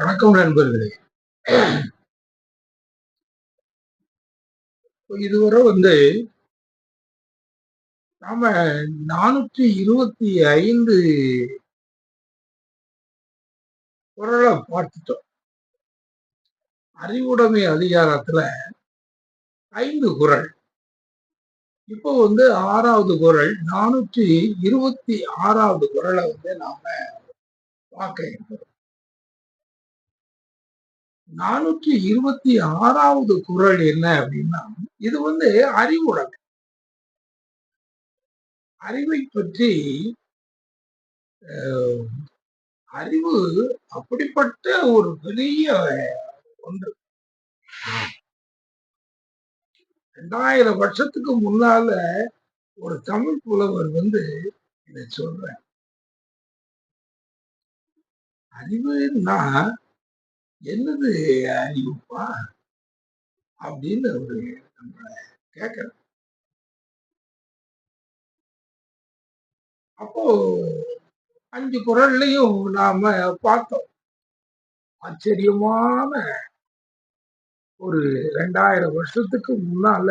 வணக்கம் நண்பர்களே. இதுவரை வந்து நாம நானூற்றி இருபத்தி ஐந்து குரலை பார்த்துட்டோம். அறிவுடைமை அதிகாரத்துல ஐந்து குரல். இப்போ வந்து ஆறாவது குரல் நானூற்றி இருபத்தி ஆறாவது குரலை வந்து நாம பார்க்க இருக்கிறோம். நானூற்றி இருபத்தி ஆறாவது குரல் என்ன அப்படின்னா இது வந்து அறிவுடன் அறிவை பற்றி அறிவு அப்படிப்பட்ட ஒரு பெரிய ஒன்று. ரெண்டாயிரம் வருஷத்துக்கு முன்னால ஒரு தமிழ் புலவர் வந்து இதை சொல்ற அறிவுன்னா என்னது அறிவுப்பா? அப்படின்னு அவரு நம்ம கேட்கிற அப்போ அஞ்சு குரல்லையும் நாம பார்த்தோம். ஆச்சரியமான ஒரு ரெண்டாயிரம் வருஷத்துக்கு முன்னால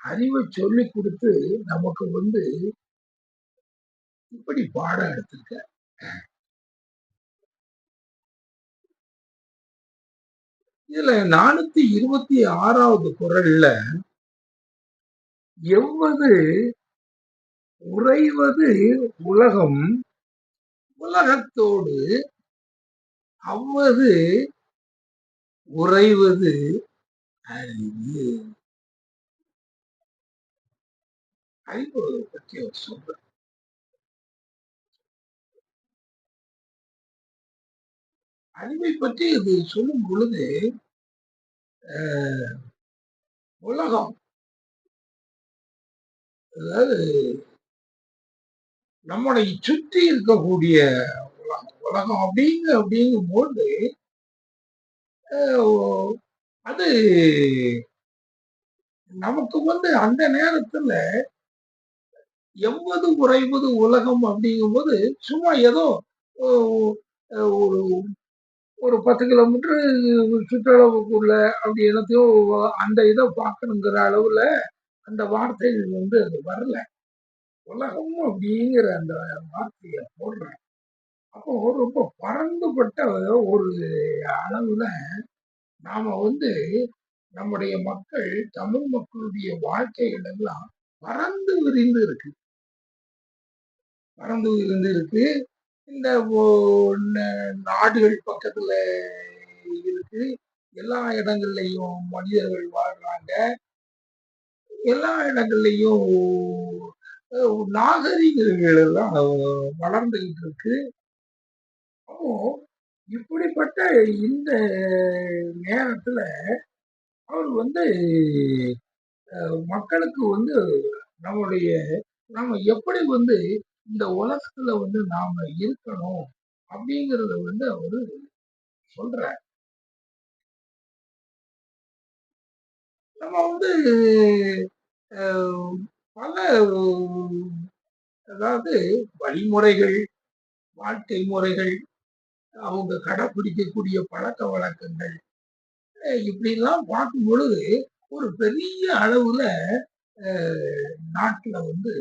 அறிவை சொல்லி கொடுத்து நமக்கு வந்து இப்படி பாடம் எடுத்திருக்க. இதுல நானூத்தி இருபத்தி ஆறாவது குரல்ல எவ்வது உறைவது உலகம் உலகத்தோடு அவ்வது உறைவது அறிவு. அறிவு பற்றி அவர் சொல்ற அறிவை பற்றி இது சொல்லும் பொழுது உலகம். அதாவது நம்மளை சுற்றி இருக்கக்கூடிய உலகம். உலகம் அப்படிங்க அப்படிங்கும் போது அது நமக்கு வந்து அந்த நேரத்துல எவ்வளவு குறைவது உலகம் அப்படிங்கும்போது சும்மா ஏதோ ஒரு ஒரு பத்து கிலோமீட்டர் சுற்றளவுக்குள்ள அப்படி எல்லாத்தையும் அந்த இதை பார்க்கணுங்கிற அளவில் அந்த வார்த்தைகள் வந்து அது வரல. உலகம் அப்படிங்கிற அந்த வார்த்தையை போடுறேன். அப்போ ரொம்ப பறந்துபட்ட ஒரு அளவில் நாம் வந்து நம்முடைய மக்கள் தமிழ் மக்களுடைய வாழ்க்கைகள் எல்லாம் பறந்து விரிந்து இருக்கு. பறந்து விரிந்து இருக்கு. இந்த நாடுகள் பக்கத்துல இருக்கு. எல்லா இடங்கள்லையும் மனிதர்கள் வாழ்றாங்க. எல்லா இடங்கள்லையும் நாகரிகங்கள் எல்லாம் வளர்ந்துகிட்டு இருக்கு. அப்போ இப்படிப்பட்ட இந்த நேரத்துல அவர் வந்து மக்களுக்கு வந்து நம்முடைய நம்ம எப்படி வந்து இந்த உலகத்துல வந்து நாம இருக்கணும் அப்படிங்கறத வந்து அவரு சொல்ற நம்ம வந்து பல அதாவது வழிமுறைகள் வாழ்க்கை முறைகள் அவங்க கடைபிடிக்கக்கூடிய பழக்க வழக்கங்கள் இப்படிலாம் பார்க்கும் பொழுது ஒரு பெரிய அளவுல நாட்டுல வந்து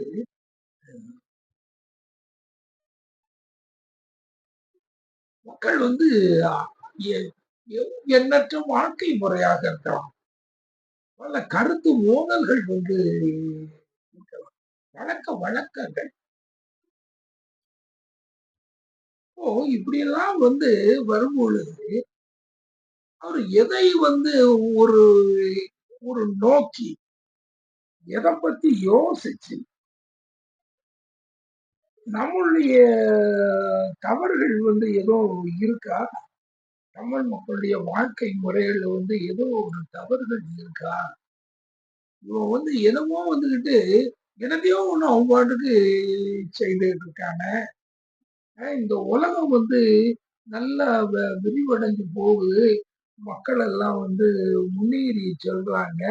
மக்கள் வந்து எண்ணற்ற வாழ்க்கை முறையாக இருக்கலாம். பல கருத்து மோதல்கள் வந்து வழக்க வழக்கங்கள். ஓ இப்படியெல்லாம் வந்து வரும்பொழுது அவர் எதை வந்து ஒரு ஒரு நோக்கி எதை பத்தி யோசிச்சு நம்மளுடைய தவறுகள் வந்து ஏதோ இருக்கா? தமிழ் மக்களுடைய வாழ்க்கை முறைகள்ல வந்து ஏதோ ஒரு தவறுகள் இருக்கா? இவன் வந்து என்னமோ வந்துக்கிட்டு எனதையும் ஒண்ணு அவங்க பாட்டுக்கு செய்துட்டு இருக்காங்க. இந்த உலகம் வந்து நல்லா விரிவடைஞ்சு போகுது. மக்கள் எல்லாம் வந்து முன்னேறி சொல்றாங்க.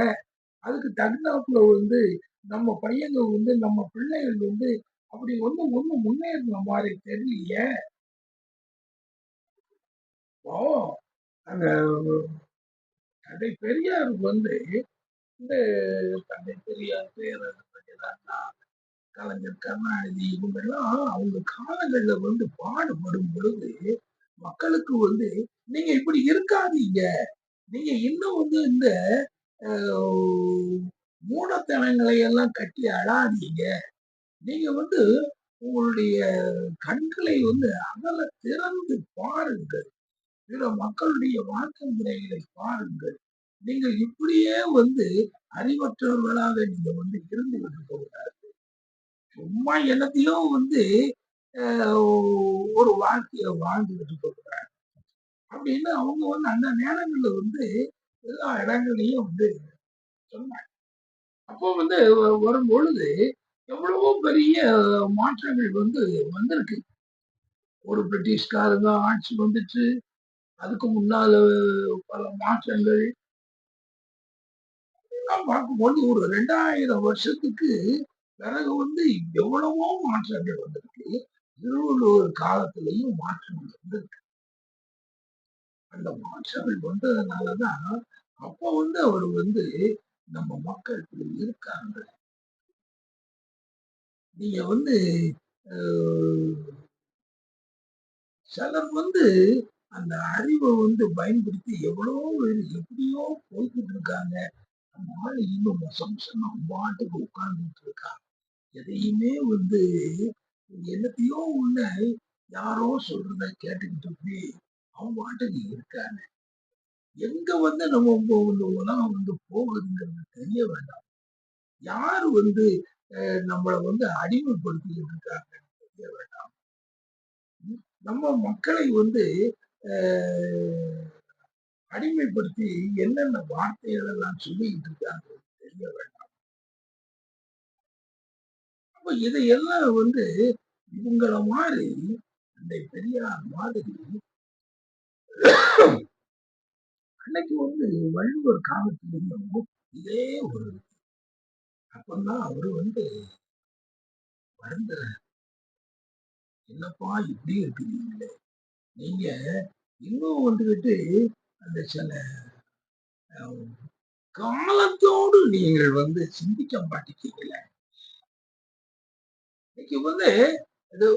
அதுக்கு தகுந்தாப்புல வந்து நம்ம பையங்கள் வந்து நம்ம பிள்ளைகள் வந்து அப்படி ஒண்ணு ஒண்ணு முன்னேறின மாதிரி தெரியலையே. ஓ அந்த தந்தை பெரியார் வந்து இந்த தந்தை பெரியார் பேரறிஞர் கலைஞர் கருணாநிதி இவங்கெல்லாம் அவங்க காலங்கள்ல வந்து பாடுபடும் பொழுது மக்களுக்கு வந்து நீங்க இப்படி இருக்காதீங்க. நீங்க இன்னும் வந்து இந்த மூடத்தனங்களை எல்லாம் கட்டி அழாதீங்க. நீங்க வந்து உங்களுடைய கண்களை வந்து அகல திறந்து பாருங்கள். பிற மக்களுடைய வாழ்க்கை முறைகளை பாருங்கள். நீங்கள் இப்படியே வந்து அறிவற்றவர்களாக நீங்க வந்து இருந்து விட்டு சும்மா என்னத்தையும் வந்து ஒரு வாழ்க்கைய வாழ்ந்துகிட்டு போகிறாங்க அப்படின்னு அவங்க வந்து அந்த நேரங்கள்ல வந்து எல்லா இடங்களையும் வந்து சொன்னாங்க. அப்போ வந்து வரும் பொழுது எவ்வளவோ பெரிய மாற்றங்கள் வந்து வந்திருக்கு. ஒரு பிரிட்டிஷ்காரங்க ஆட்சி வந்துச்சு. அதுக்கு முன்னால பல மாற்றங்கள். பார்க்கும்போது ஒரு ரெண்டாயிரம் வருஷத்துக்கு பிறகு வந்து எவ்வளவோ மாற்றங்கள் வந்திருக்கு. திருவள்ளுவர் காலத்திலையும் மாற்றங்கள் வந்திருக்கு. அந்த மாற்றங்கள் வந்ததுனாலதான் அப்ப வந்து அவர் வந்து நம்ம மக்கள் இப்படி இருக்காங்க. நீங்க வந்து சிலர் வந்து அந்த அறிவை வந்து பயன்படுத்தி எவ்வளோ பேர் எப்படியோ போய்கிட்டு இருக்காங்க. அந்த ஆள் இன்னும் மோசம் பாட்டுக்கு உட்கார்ந்துட்டு இருக்காங்க எதையுமே வந்து என்னத்தையோ ஒண்ணு யாரோ சொல்றத கேட்டுக்கிட்டு போய் அவங்க பாட்டுக்கு இருக்காங்க எங்க வந்து நம்ம இந்த உலகம் வந்து போகுதுங்கிறது தெரிய வேண்டாம். யார் வந்து நம்மளை வந்து அடிமைப்படுத்திக்கிட்டு இருக்காங்க. தெரிய வேண்டாம் நம்ம மக்களை வந்து அடிமைப்படுத்தி என்னென்ன வார்த்தைகள் எல்லாம் சொல்லிக்கிட்டு இருக்காங்க தெரிய வேண்டாம். அப்போ இதையெல்லாம் வந்து இவங்கள மாதிரி அன்னை பெரியார் மாதிரி அன்னைக்கு வந்து வள்ளுவர் காலத்திலேயும் இதே ஒரு அப்பந்தான் அவரு வந்து வருந்த என்னப்பா இப்படி இருக்கிறீங்களே நீங்க இன்னும் வந்துகிட்டு அந்த சில காலத்தோடு நீங்கள் வந்து சிந்திக்க மாட்டேங்கிறீங்களே? இன்னைக்கு வந்து இது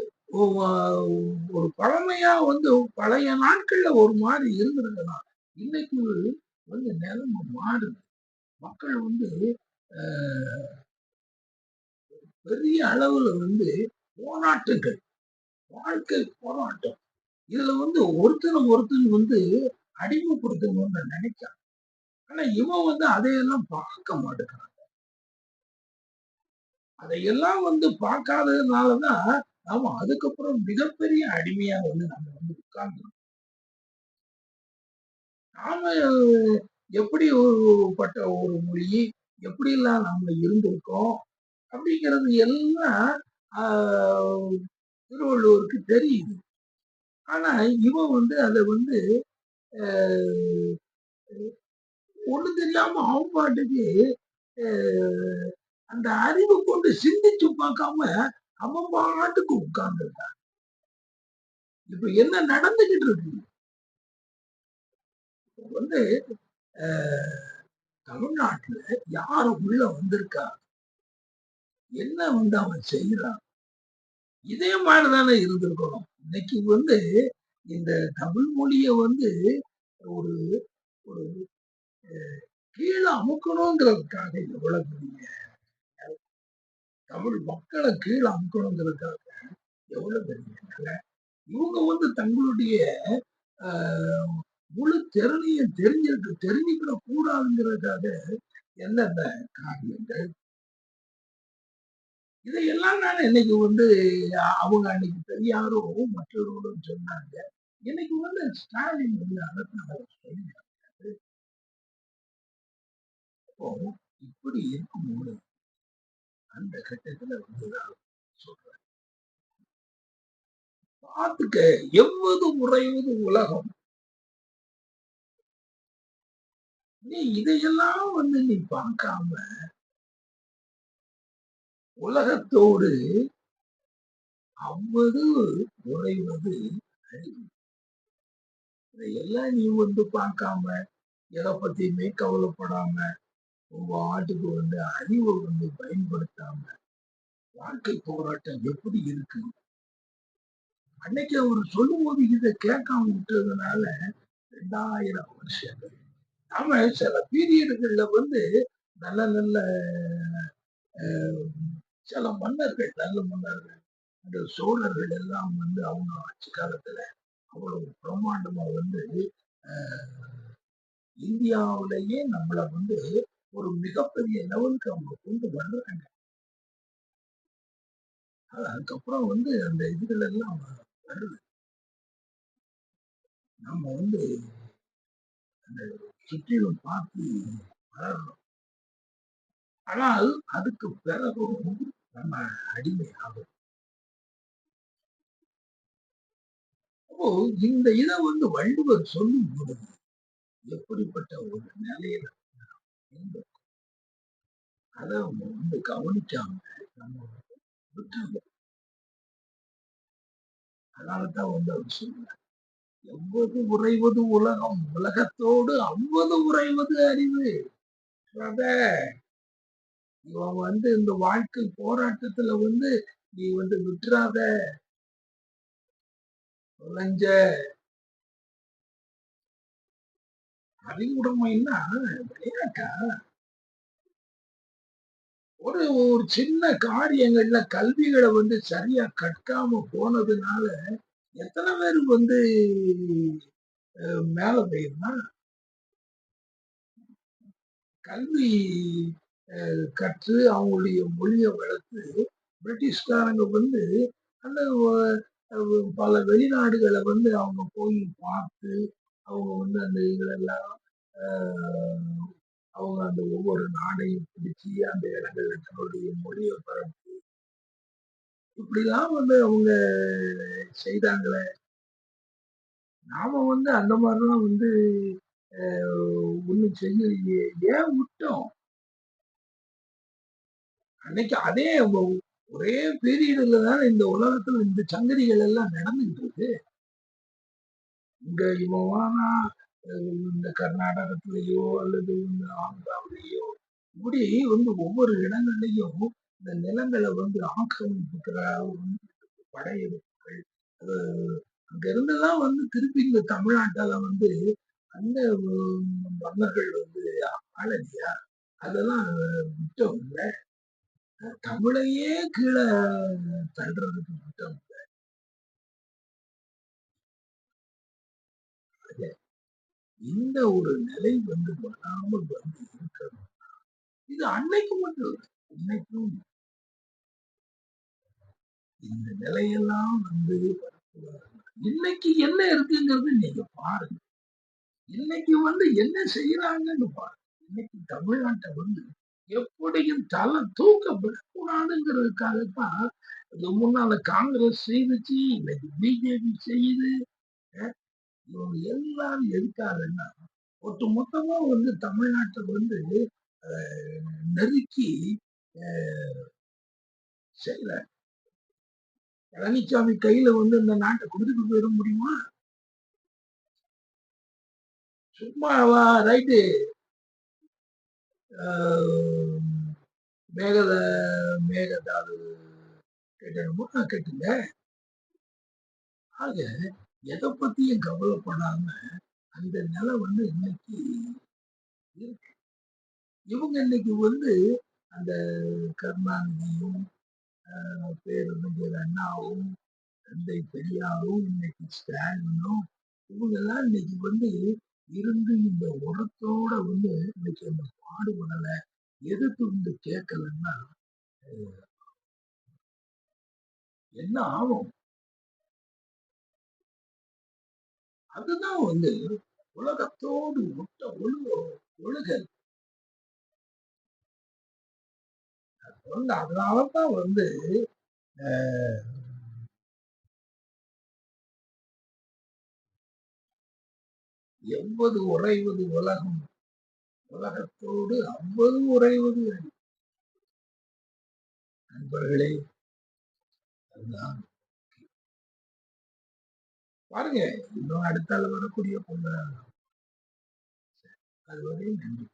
ஒரு பழமையா வந்து பழைய நாட்கள்ல ஒரு மாதிரி இருந்திருக்கலாம் இன்னைக்கு வந்து நிலைமை மாறுது. மக்கள் வந்து பெரிய அளவுல வந்து போராட்டங்கள் வாழ்க்கை போராட்டம். இதுல வந்து ஒருத்தனும் ஒருத்தன் வந்து அடிமைப்படுத்தணும்னு நினைக்கிறான். ஆனா இவன் வந்து அதையெல்லாம் பார்க்க மாட்டேங்கிறாங்க அதையெல்லாம் வந்து பார்க்காததுனாலதான் நாம அதுக்கப்புறம் மிகப்பெரிய அடிமையா வந்து நம்ம வந்து உட்கார்ந்துடும் நாம எப்படி ஒரு பட்ட ஒரு மொழி எப்படி எல்லாம் நம்ம இருந்திருக்கோம் அப்படிங்கிறது எல்லாம் திருவள்ளுவருக்கு தெரியுது. ஆனா இவன் வந்து அதை வந்து ஆஹ், ஒண்ணும் தெரியாம அவன் பாட்டுக்கு ஆஹ், அந்த அறிவு கொண்டு சிந்திச்சு பார்க்காம அவன் பாட்டுக்கு உட்கார்ந்துருக்கான். இப்ப என்ன நடந்துகிட்டு இருக்கு? வந்து ஆஹ், தமிழ்நாட்டுல யாரு உள்ள வந்திருக்கா? என்ன வந்து அவன் செய்யறான் இதே மாதிரிதானே இருந்திருக்கணும். இன்னைக்கு வந்து இந்த தமிழ் மொழிய வந்து ஒரு ஒரு கீழே அமுக்கணுங்கிறதுக்காக எவ்வளவு பெரிய தமிழ் மக்களை கீழே அமுக்கணுங்கிறதுக்காக எவ்வளவு பெரிய இவங்க வந்து தங்களுடைய ஆஹ், முழு திறனையும் தெரிஞ்சிருக்க தெரிஞ்சுக்கிட கூடாதுங்கிறதுக்காக என்னென்ன காரியங்கள்? இதையெல்லாம் நான் இன்னைக்கு வந்து அவங்க அன்னைக்கு பெரியாரும் மற்றவர்களும் சொன்னாங்க. இன்னைக்கு வந்து ஸ்டாலின் வந்து அதை சொல்லிட்டாங்க அப்போ இப்படி இருக்கும்போது அந்த கட்டத்துல வந்துதான் சொல்றேன். பார்த்துக்க எவ்வது உறைவது உலகம் நீ இதையெல்லாம் வந்து நீ பார்க்காம உலகத்தோடு அவ்வளவு உறைவது அறிவு இதையெல்லாம் நீ வந்து பார்க்காம எதை பத்தியுமே கவலைப்படாம உங்க ஆட்டுக்கு வந்து அறிவை வந்து பயன்படுத்தாம வாழ்க்கை போராட்டம் எப்படி இருக்கு? அன்னைக்கு அவர் சொல்லும் போது இதை கேட்காம விட்டதுனால ரெண்டாயிரம் வருஷங்கள். நாம சில பீரியடுகள்ல வந்து நல்ல நல்ல சில மன்னர்கள் நல்ல மன்னர்கள் இந்த சோழர்கள் எல்லாம் வந்து அவங்க ஆட்சி காலத்துல அவ்வளவு பிரம்மாண்டமா வந்து இந்தியாவிலேயே நம்மள வந்து ஒரு மிகப்பெரிய லெவலுக்கு அவங்க கொண்டு வர்றாங்க. அதுக்கப்புறம் வந்து அந்த இதுகள் எல்லாம் வருது. நம்ம வந்து அந்த சுற்றிலும் பார்த்து வளரணும் ஆனால் அதுக்கு பிறகும் நம்ம அடிமை ஆகும் அப்போ இந்த இதை வந்து வள்ளுவர் சொல்லும் பொழுது எப்படிப்பட்ட ஒரு நிலையில அதை அவங்க வந்து கவனிக்காம நம்ம விட்டுருவோம். அதனாலதான் வந்து அவர் சொல்றார் எவ்வளவு உறைவது உலகம் உலகத்தோடு அவ்வளவு உறைவது அறிவு. இவன் வந்து இந்த வாழ்க்கை போராட்டத்துல வந்து நீ வந்து விட்டுறாத தொலைஞ்ச அறிவுடைமைன்னா விளையாட்டா? ஒரு ஒரு சின்ன காரியங்கள்ல கல்விகளை வந்து சரியா கற்காம போனதுனால எத்தனை பேருக்கு வந்து மேல போயிருந்தா கல்வி கற்று அவங்களுடைய மொழியை வளர்த்து பிரிட்டிஷ்காரங்க வந்து அந்த பல வெளிநாடுகளை வந்து அவங்க போய் பார்த்து அவங்க வந்து அந்த இதுலெல்லாம் அவங்க அந்த ஒவ்வொரு நாடையும் பிடிச்சி அந்த இடங்கள்ல தன்னுடைய மொழியை பரப்பி இப்படிலாம் வந்து அவங்க செய்தாங்களே? நாம வந்து அந்த மாதிரிலாம் வந்து ஒன்றும் செய்யலையே. ஏன் விட்டோம்? அன்னைக்கு அதே ஒரே பீரியடில் தான் இந்த உலகத்துல இந்த சங்கதிகள் எல்லாம் நடந்துகிட்டு இருக்கு. இங்க இவனா இந்த கர்நாடகத்திலேயோ அல்லது இந்த ஆந்திராவிலேயோ இப்படி வந்து ஒவ்வொரு இடங்கள்லையும் இந்த நிலங்களை வந்து ஆக்கிரமிப்புக்கிற படையெடுப்புகள் அங்க இருந்தெல்லாம் வந்து திருப்பி இந்த தமிழ்நாட்டால வந்து அந்த மன்னர்கள் வந்து ஆளலையா? அதெல்லாம் விட்டோம் இல்லை. தமிழையே கீழே தள்ளுறதுக்கு மட்டும் இந்த ஒரு நிலை வந்து வராமல் வந்து இருக்கணும் இது அன்னைக்கு மட்டும் இன்னைக்கும் இந்த நிலையெல்லாம் வந்து இன்னைக்கு என்ன இருக்குங்கிறது நீங்க பாருங்க. இன்னைக்கு வந்து என்ன செய்யறாங்கன்னு பாருங்க. இன்னைக்கு தமிழ்நாட்டை வந்து எப்படியும் தலை தூக்க விடக்கூடாதுங்கிறதுக்காகத்தான் முன்னால காங்கிரஸ் செய்துச்சு இன்னைக்கு பிஜேபி செய்யுது. இவங்க எல்லாரும் எதுக்காகன்னா ஒட்டு மொத்தமா வந்து தமிழ்நாட்டை வந்து நெருக்கி செய்யல. பழனிசாமி கையில வந்து இந்த நாட்டை கொடுத்துட்டு போயிட முடியுமா? சும்மாவா? ரைட்டு. மேகத மேகதாது கேட்டணுமோ நான் கேட்டுங்க. ஆக எதை பத்தியும் கவலைப்படாம அந்த நிலை வந்து இன்னைக்கு இருக்கு. இவங்க இன்னைக்கு வந்து அந்த கருணாநிதியும் பேருந்தர் அண்ணாவும் தந்தை பெரியாரும் இன்னைக்கு ஸ்டாலினும் இவங்கெல்லாம் இன்னைக்கு வந்து இருந்து இந்த உரத்தோட வந்து இன்னைக்கு அந்த பாடுபடலை எதிர்த்து வந்து கேட்கலன்னா என்ன ஆகும்? அதுதான் வந்து உலகத்தோடு ஒட்ட ஒழுக ஒழுகல். வந்து அதனாலதான் வந்து எவ்வது உறைவது உலகம். உலகத்தோடு அவ்வளவு உறைவது நண்பர்களே அதுதான். பாருங்க இன்னும் அடுத்தால வரக்கூடிய பொண்ணு அதுவரை நன்றி.